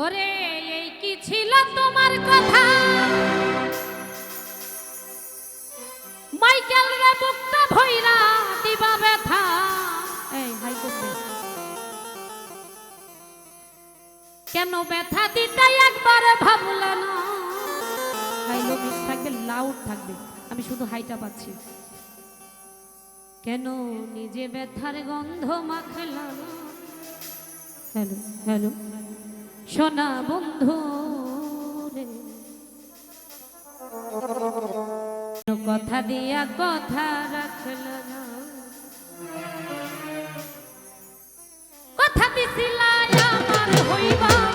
ওরে, এই কি ছিল তোমার কথা? মাইকেল রে বুকটা ভৈরা দিবা ব্যথা। এই, হাই কেন ব্যথা দিতাই একবার ভাবল না? হাই থাকবে লাউড থাকবে। আমি শুধু হাইটা পাচ্ছি। কেন নিজে ব্যথার গন্ধ মাখলাম হ্যালো হ্যালো। সোনা বন্ধু কথা দিয়া কথা রাখল কথা দিছিল আমার হইবা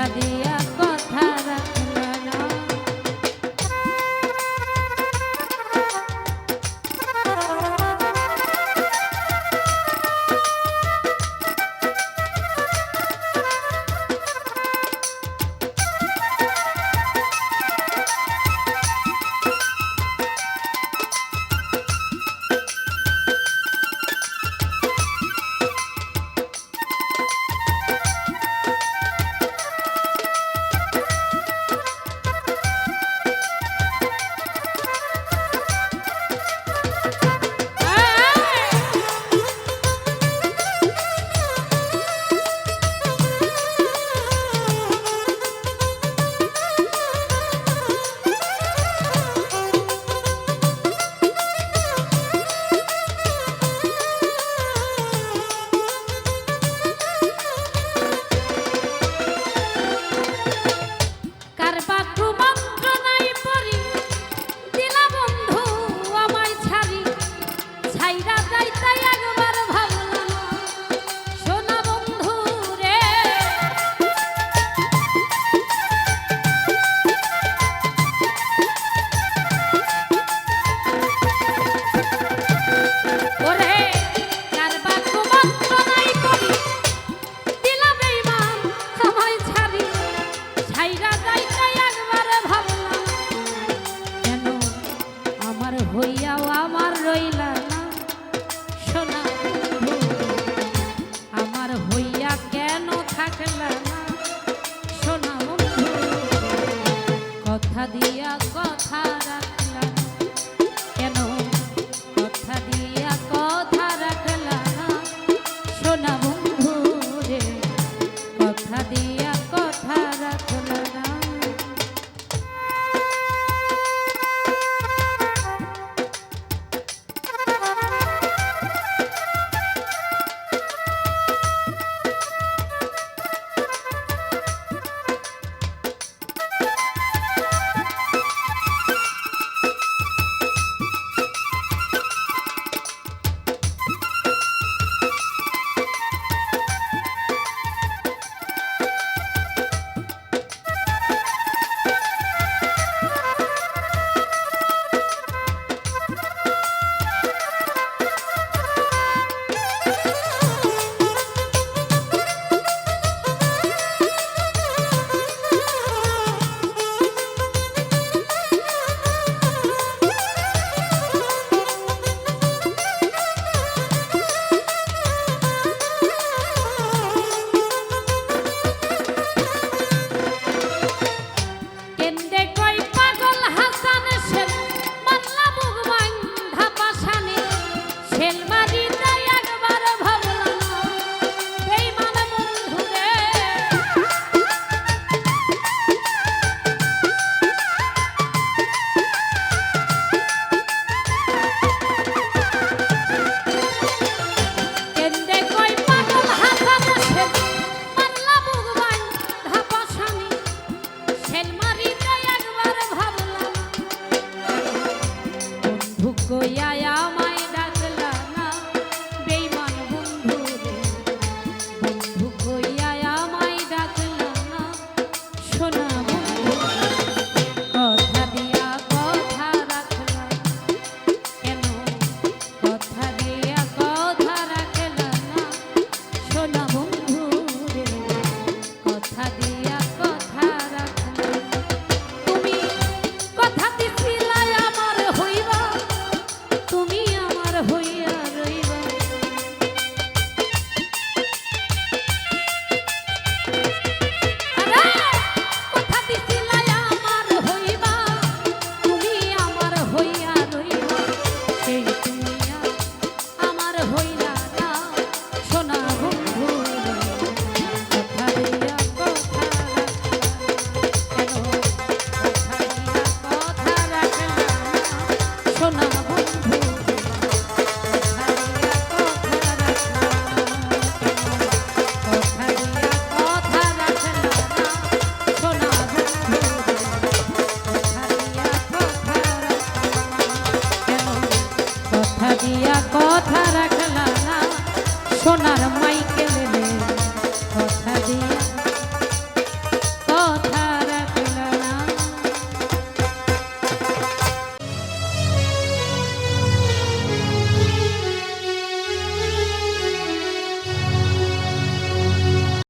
Javier. হইয়াও আমার রইলা।